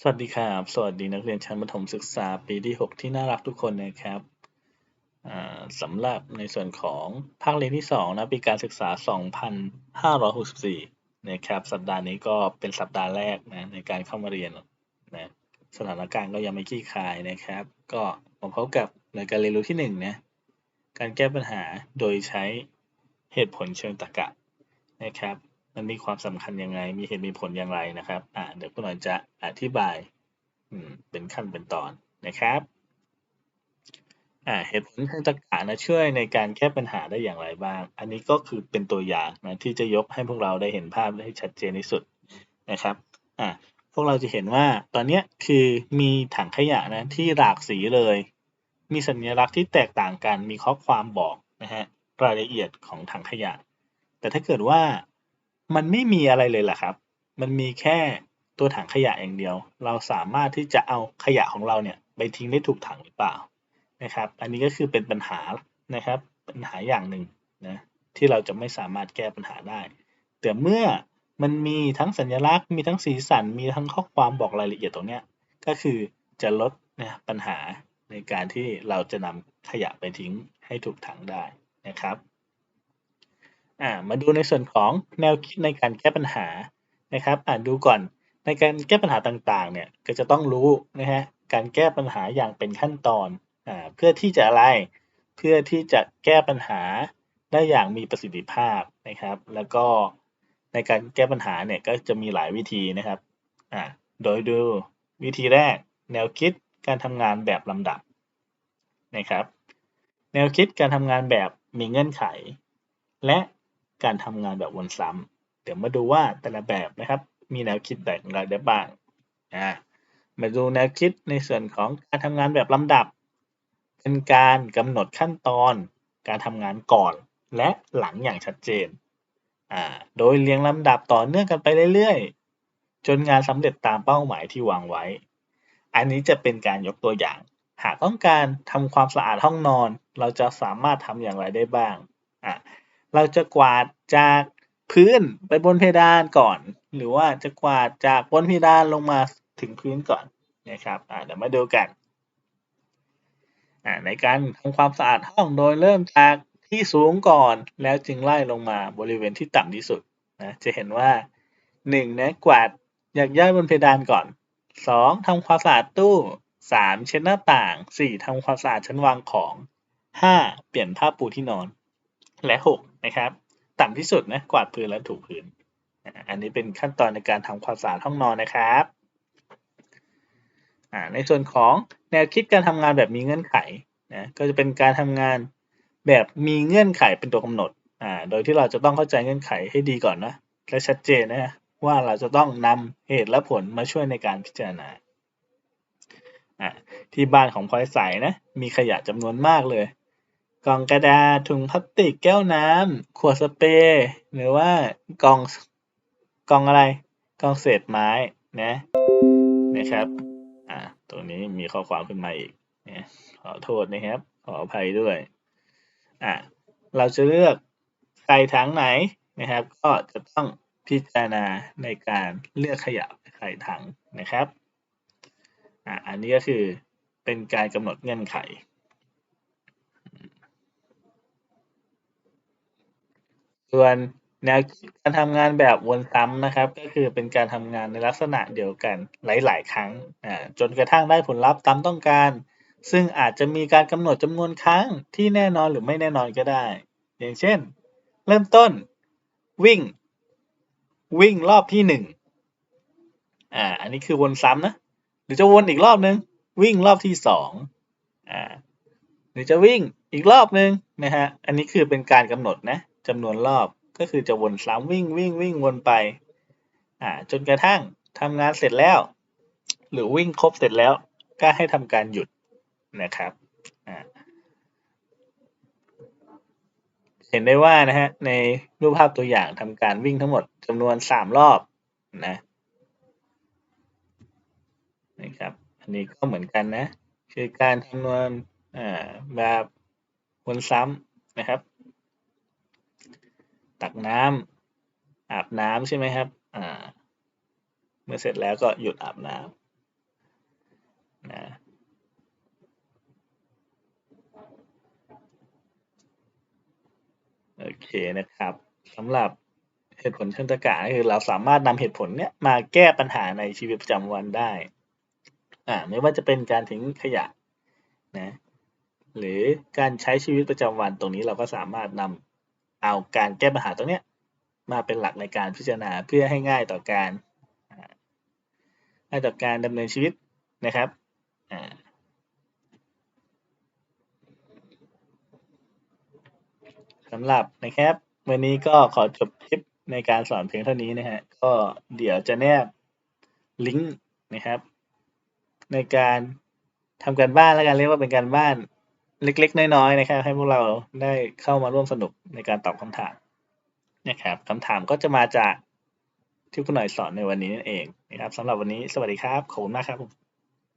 สวัสดีครับ สวัสดีนักเรียนชั้นประถมศึกษาปีที่ 6 ที่น่ารักทุกคนนะครับสำหรับในส่วนของภาคเรียนที่2นะปีการศึกษา 2564 นะครับ สัปดาห์นี้ก็เป็นสัปดาห์แรกนะในการเข้ามาเรียนนะสถานการณ์ก็ยังไม่คลี่คลายนะครับ ก็มาพบกับรายการเรียนรู้ที่1นะการแก้ปัญหาโดยใช้เหตุผลเชิงตรรกะนะครับ มันมีความสำคัญยังไง มีเหตุมีผลอย่างไรนะครับ อ่าเดี๋ยวคุณหน่อยจะอธิบายอืมเป็นขั้นเป็นตอนนะครับ อ่าเหตุผลทางตรรกะนะช่วยในการแก้ปัญหาได้อย่างไรบ้าง อันนี้ก็คือเป็นตัวอย่างนะที่จะยกให้พวกเราได้เห็นภาพได้ชัดเจนที่สุดนะครับ อ่าพวกเราจะเห็นว่าตอนเนี้คือมีถังขยะนะที่หลากสีเลย มีสัญลักษณ์ที่แตกต่างกัน มีข้อความบอกนะฮะรายละเอียดของถังขยะ แต่ถ้าเกิดว่า มันไม่มีอะไรเลยล่ะครับ มันมีแค่ตัวถังขยะอย่างเดียว เราสามารถที่จะเอาขยะของเราเนี่ยไปทิ้งได้ถูกถังหรือเปล่านะครับ อันนี้ก็คือเป็นปัญหานะครับ ปัญหาอย่างหนึ่งนะที่เราจะไม่สามารถแก้ปัญหาได้ แต่เมื่อมันมีทั้งสัญลักษณ์ มีทั้งสีสัน มีทั้งข้อความบอกรายละเอียดตรงเนี้ยก็คือจะลดนะปัญหาในการที่เราจะนำขยะไปทิ้งให้ถูกถังได้นะครับ อ่ามาดูในส่วนของแนวคิดในการแก้ปัญหานะครับอ่านดูก่อนในการแก้ปัญหาต่างๆ เนี่ยก็จะต้องรู้นะฮะการแก้ปัญหาอย่างเป็นขั้นตอนอ่าเพื่อที่จะอะไรเพื่อที่จะแก้ปัญหาได้อย่างมีประสิทธิภาพนะครับ แล้วก็ในการแก้ปัญหาเนี่ยก็จะมีหลายวิธีนะครับอ่าโดยดูวิธีแรก แนวคิดการทำงานแบบลำดับนะครับ แนวคิดการทำงานแบบมีเงื่อนไข และ การทำงานแบบวนซ้ำเดี๋ยวมาดูว่าแต่ละแบบนะครับ มีแนวคิดแบบอะไรได้บ้างอ่ามาดูแนวคิดในส่วนของการทำงานแบบลำดับ เป็นการกำหนดขั้นตอน การทำงานก่อนและหลังอย่างชัดเจนอ่าโดยเรียงลำดับต่อเนื่องกันไปเรื่อยๆ จนงานสำเร็จตามเป้าหมายที่วางไว้ อันนี้จะเป็นการยกตัวอย่าง หากต้องการทำความสะอาดห้องนอน เราจะสามารถทำอย่างไรได้บ้างอ่าเราจะกวาด จากพื้นไปบนเพดานก่อน หรือว่าจะกวาดจากบนเพดานลงมาถึงพื้นก่อนนะครับเดี๋ยวมาดูกันในการทำความสะอาดห้องโดยเริ่มจากที่สูงก่อนแล้วจึงไล่ลงมาบริเวณที่ต่ำที่สุดนะจะเห็นว่าหนึ่งนะกวาดอยากย้ายบนเพดานก่อนสองทำความสะอาดตู้สามเช็ดหน้าต่างสี่ทำความสะอาดชั้นวางของห้าเปลี่ยนผ้าปูที่นอน และหกนะครับ ต่ำที่สุดนะกวาดพื้นและถูพื้น อันนี้เป็นขั้นตอนในการทำความสะอาดห้องนอนนะครับในส่วนของแนวคิดการทำงานแบบมีเงื่อนไขนะก็จะเป็นการทำงานแบบมีเงื่อนไขเป็นตัวกำหนดอ่าโดยที่เราจะต้องเข้าใจเงื่อนไขให้ดีก่อนนะและชัดเจนนะว่าเราจะต้องนำเหตุและผลมาช่วยในการพิจารณาอ่าที่บ้านของพลอยใสนะมีขยะจำนวนมากเลย กล่องกระดาษ ถุงพลาสติก แก้วน้ำ ขวดสเปรย์ หรือว่ากล่อง กล่องอะไร กล่องเศษไม้ นะ นะครับ อ่าตรงนี้มีข้อความขึ้นมาอีกนะขอโทษนะครับ ขออภัยด้วย อ่า เราจะเลือกใส่ถังไหนนะครับ ก็จะต้องพิจารณาในการเลือกขยะใส่ถังนะครับ อ่า อันนี้ก็คือเป็นการกำหนดเงื่อนไข ส่วนแนวคิดการทำงานแบบวนซ้ำนะครับ ก็คือเป็นการทำงานในลักษณะเดียวกันหลาย ๆ ครั้งจนกระทั่งได้ผลลัพธ์ตามต้องการ ซึ่งอาจจะมีการกำหนดจำนวนครั้งที่แน่นอนหรือไม่แน่นอนก็ได้ อย่างเช่น เริ่มต้น วิ่ง วิ่งรอบที่หนึ่งอ่าอันนี้คือวนซ้ำนะ หรือจะวนอีกรอบนึง วิ่งรอบที่สองอ่าหรือจะวิ่งอีกรอบนึงนะฮะอันนี้คือเป็นการกำหนดนะ จำนวนรอบก็คือจะวนซ้ำวิ่งวิ่งวิ่งวนไปอ่าจนกระทั่งทำงานเสร็จแล้ว หรือวิ่งครบเสร็จแล้วก็ให้ทำการหยุดนะครับอ่าเห็นได้ว่านะฮะในรูปภาพตัวอย่างทำการวิ่งทั้งหมดจำนวนสามรอบนะนะครับอันนี้ก็เหมือนกันนะคือการคำนวณแบบวนซ้ำนะครับ ตักน้ำ อาบน้ำใช่ไหมครับ อ่า เมื่อเสร็จแล้วก็หยุดอาบน้ำนะโอเคนะครับสำหรับเหตุผลเชิงตรรกะคือเราสามารถนำเหตุผลเนี้ยมาแก้ปัญหาในชีวิตประจำวันได้อ่าไม่ว่าจะเป็นการทิ้งขยะนะหรือการใช้ชีวิตประจำวันตรงนี้เราก็สามารถนำ เอาการแก้ปัญหาตรงเนี้ยมาเป็นหลักในการพิจารณาเพื่อให้ง่ายต่อการง่ายต่อการดำเนินชีวิตนะครับอ่าสำหรับนะครับ วันนี้ก็ขอจบคลิปในการสอนเพียงเท่านี้นะฮะก็เดี๋ยวจะแนบลิงก์นะครับ ในการทำการบ้านแล้วกันเรียกว่าเป็นการบ้าน เล็กๆ น้อยๆนะครับ ให้พวกเราได้เข้ามาร่วมสนุกในการตอบคำถามนะครับคำถามก็จะมาจากที่คุณหน่อยสอนในวันนี้นั่นเองนะครับสำหรับวันนี้สวัสดีครับ ขอบคุณมากครับ